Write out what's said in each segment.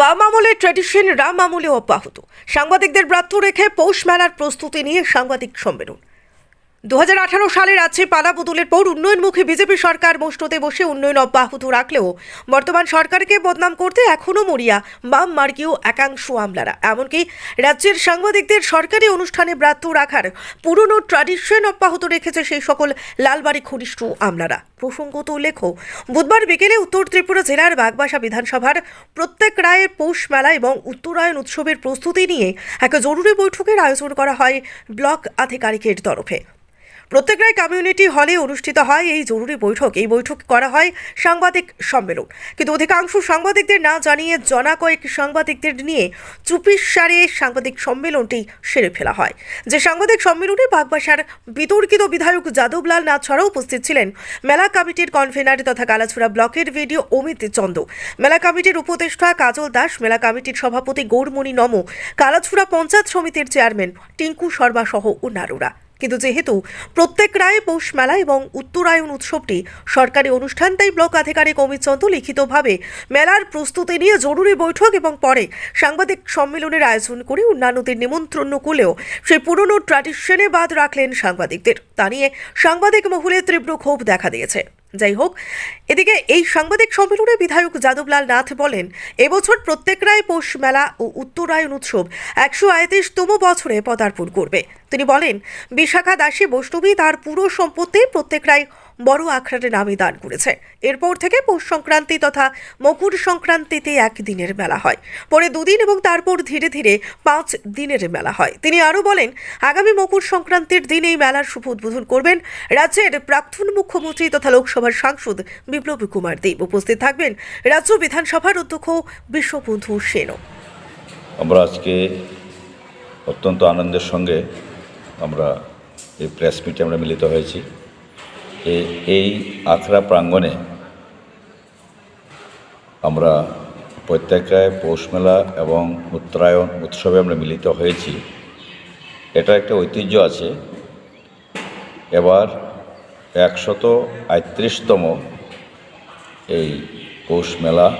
বাম আমলের ট্র্যাডিশন রাম আমলে অব্যাহত। সাংবাদিকদের ব্রাত্য রেখে পৌষ মেলার প্রস্তুতি নিয়ে সাংবাদিক সম্মেলন। দু হাজার আঠারো সালে রাজ্যে পালা বদলের পর উন্নয়নমুখী বিজেপি সরকার মোষ্টতে বসে উন্নয়ন অব্যাহত রাখলেও বর্তমান সরকারকে বদনাম করতে এখনও মরিয়া বাম মার্গীয় একাংশ আমলারা। এমনকি রাজ্যের সাংবাদিকদের সরকারি অনুষ্ঠানে ব্রাত্য রাখার পুরনো ট্র্যাডিশন অব্যাহত রেখেছে সেই সকল লালবাড়ি ঘনিষ্ঠ আমলারা। প্রসঙ্গত উল্লেখ, বুধবার বিকেলে উত্তর ত্রিপুরা জেলার বাগবাসা বিধানসভার প্রত্যেক রায়ের পৌষ মেলা এবং উত্তরায়ণ উৎসবের প্রস্তুতি নিয়ে এক জরুরি বৈঠকের আয়োজন করা হয় ব্লক আধিকারিকের তরফে। প্রত্যেক রায় কমিউনিটি হলে অনুষ্ঠিত হয় এই জরুরি বৈঠক। এই বৈঠক করা হয় সাংবাদিক সম্মেলন। কিন্তু অধিকাংশ সাংবাদিকদের না জানিয়ে জনা কয়েক সাংবাদিকদের নিয়ে চুপির সারে সাংবাদিক সম্মেলনটি সেরে ফেলা হয়। যে সাংবাদিক সম্মেলনে বাগবাসার বিতর্কিত বিধায়ক যাদবলাল নাথ ছাড়াও উপস্থিত ছিলেন মেলা কমিটির কনভেনার তথা কালাছুড়া ব্লকের ভিডিও অমিত চন্দ। মেলা কমিটির উপদেষ্টা কাজল দাস, মেলা কমিটির সভাপতি গৌরমণি নম, কালাছুড়া পঞ্চায়েত সমিতির চেয়ারম্যান টিঙ্কু শর্মা সহ অন্যান্যরা। কিন্তু যেহেতু প্রত্যেক রায়ে পৌষ মেলা এবং উত্তরায়ণ উৎসবটি সরকারি অনুষ্ঠান, তাই ব্লক আধিকারিক অমিত চন্দ লিখিতভাবে মেলার প্রস্তুতি নিয়ে জরুরি বৈঠক এবং পরে সাংবাদিক সম্মেলনের আয়োজন করে অন্যান্যদের নিমন্ত্রণ করলেও সেই পুরনো ট্র্যাডিশনে বাদ রাখলেন সাংবাদিকদের। তা নিয়ে সাংবাদিক মহলে তীব্র ক্ষোভ দেখা দিয়েছে। যাই হোক এদিকে এই সাংবাদিক সম্মেলনে বিধায়ক যাদবলাল নাথ বলেন, এবছর প্রত্যেক রায় পৌষ মেলা ও উত্তরায়ণ উৎসব একশো আয়ত্রিশতম বছরে পদার্পণ করবে। তিনি বলেন, বিশাখা দাসী বৈষ্ণবী তার পুরো সম্পত্তি প্রত্যেক রায় বড় আখড়ারে নামে দান করেছে। এরপর থেকে পৌষ সংক্রান্তি তথা মকুর সংক্রান্তিতে এক দিনের মেলা হয়। পরে দুদিন এবং তারপর ধীরে ধীরে পাঁচ দিনের মেলা হয়। তিনি আরও বলেন, আগামী মকুর সংক্রান্তির দিন এই মেলার শুভ উদ্বোধন করবেন রাজ্যের প্রাক্তন মুখ্যমন্ত্রী তথা লোকসভার সাংসদ বিপ্লব কুমার দেব। উপস্থিত থাকবেন রাজ্য বিধানসভার অধ্যক্ষ বিশ্ববন্ধু সেনও। আমরা আজকে অত্যন্ত আনন্দের সঙ্গে আমরা এই প্রেস মিটে আমরা মিলিত হয়েছি। এই আখড়া প্রাঙ্গণে আমরা প্রত্যেকটায় পৌষ মেলা এবং উত্তরায়ণ উৎসবে আমরা মিলিত হয়েছি। এটা একটা ঐতিহ্য আছে। এবার একশত আটত্রিশতম এই পৌষ মেলা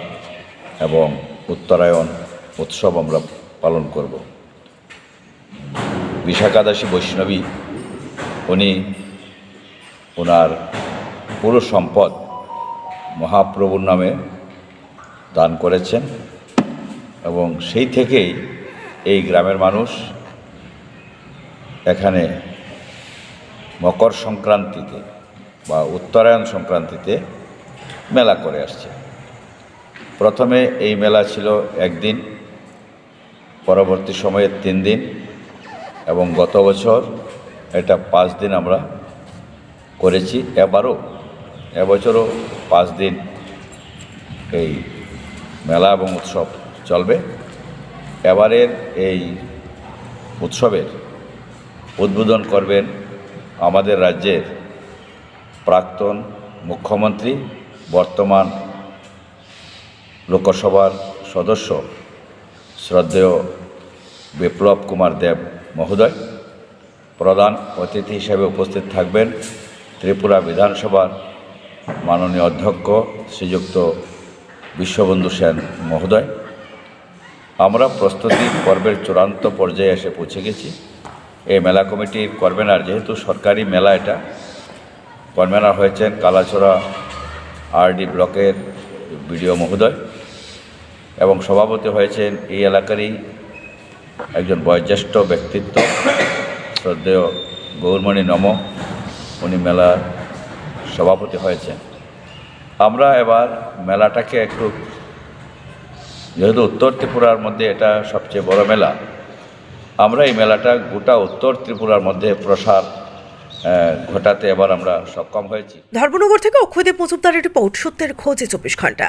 এবং উত্তরায়ণ উৎসব আমরা পালন করব। বিশাখাদাসী বৈষ্ণবী, উনি ওনার পুরো সম্পদ মহাপ্রভুর নামে দান করেছেন এবং সেই থেকেই এই গ্রামের মানুষ এখানে মকর সংক্রান্তিতে বা উত্তরায়ণ সংক্রান্তিতে মেলা করে আসছে। প্রথমে এই মেলা ছিল একদিন, পরবর্তী সময়ে তিন দিন এবং গত বছর এটা পাঁচ দিন আমরা করেছি। এবারও, এবছরও পাঁচ দিন এই মেলা এবং উৎসব চলবে। এবারের এই উৎসবের উদ্বোধন করবেন আমাদের রাজ্যের প্রাক্তন মুখ্যমন্ত্রী, বর্তমান লোকসভার সদস্য শ্রদ্ধেয় বিপ্লব কুমার দেব মহোদয়। প্রধান অতিথি হিসেবে উপস্থিত থাকবেন ত্রিপুরা বিধানসভার মাননীয় অধ্যক্ষ শ্রীযুক্ত বিশ্ববন্ধু সেন মহোদয়, আমরা প্রস্তুতি পর্বের চূড়ান্ত পর্যায়ে এসে পৌঁছে গেছি। এই মেলা কমিটির কনভেনার যেহেতু সরকারি মেলা এটা কনভেনার হয়েছেন কালাছড়া আরডি ব্লকের বিডিও মহোদয় এবং সভাপতি হয়েছেন এই এলাকারই একজন বয়োজ্যেষ্ঠ ব্যক্তিত্ব, শ্রদ্ধেয় গৌরমণি নম। উনি মেলার সভাপতি হয়েছেন। আমরা এবার মেলাটাকে একটু, যেহেতু উত্তর ত্রিপুরার মধ্যে এটা সবচেয়ে বড় মেলা, আমরা এই মেলাটা গোটা উত্তর ত্রিপুরার মধ্যে প্রসার ঘটাতে এবার আমরা সক্ষম হয়েছি। ধর্মনগর থেকে অক্ষয়দেব মজুমদারের রিপোর্ট, সত্যের খোঁজে চব্বিশ ঘণ্টা।